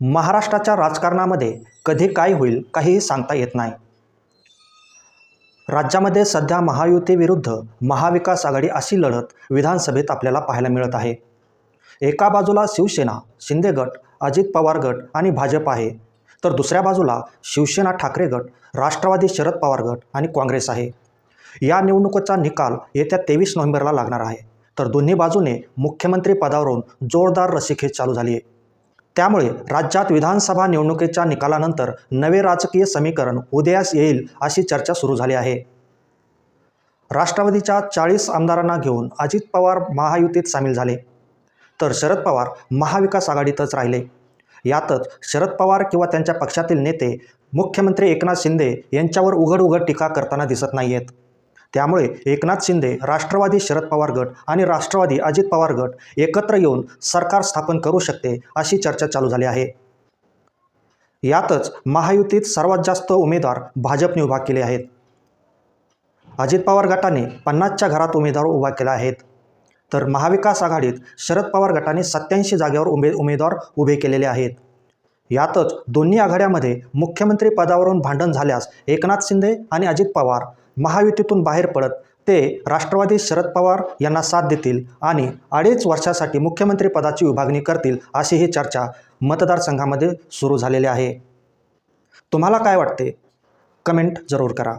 महाराष्ट्राच्या राजकारणामध्ये कधी काय होईल काहीही सांगता येत नाही. राज्यामध्ये सध्या महायुतीविरुद्ध महाविकास आघाडी अशी लढत विधानसभेत आपल्याला पाहायला मिळत आहे. एका बाजूला शिवसेना शिंदे गट अजित पवार गट आणि भाजप आहे. तर दुसऱ्या बाजूला शिवसेना ठाकरे गट राष्ट्रवादी शरद पवार गट आणि काँग्रेस आहे. या निवडणुकीचा निकाल येत्या तेवीस नोव्हेंबरला लागणार आहे. तर दोन्ही बाजूने मुख्यमंत्री पदावरून जोरदार रसिकेत चालू झाली आहे त्यामुळे राज्यात विधानसभा निवडणुकीच्या निकालानंतर नवे राजकीय समीकरण उदयास येईल अशी चर्चा सुरू झाली आहे. राष्ट्रवादीच्या चाळीस आमदारांना घेऊन अजित पवार महायुतीत सामील झाले. तर शरद पवार महाविकास आघाडीतच राहिले. यातच शरद पवार किंवा त्यांच्या पक्षातील नेते मुख्यमंत्री एकनाथ शिंदे यांच्यावर उघड उघड टीका करताना दिसत नाही आहेत त्यामुळे एकनाथ शिंदे राष्ट्रवादी शरद पवार गट आणि राष्ट्रवादी अजित पवार गट एकत्र येऊन सरकार स्थापन करू शकते अशी चर्चा चालू झाली आहे. यातच महायुतीत सर्वात जास्त उमेदवार भाजपने उभा केले आहेत. अजित पवार गटाने पन्नासच्या घरात उमेदवार उभा केला आहेत तर महाविकास आघाडीत शरद पवार गटाने सत्याऐंशी जागेवर उमे उमेदवार उभे केलेले आहेत. यातच दोन्ही आघाड्यामध्ये मुख्यमंत्री पदावरून भांडण झाल्यास एकनाथ शिंदे आणि अजित पवार महायुतीतून बाहेर पडत ते राष्ट्रवादी शरद पवार यांना साथ देतील आणि अडीच वर्षासाठी मुख्यमंत्रीपदाची विभागणी करतील अशी ही चर्चा मतदारसंघामध्ये सुरू झालेली आहे. तुम्हाला काय वाटते? कमेंट जरूर करा.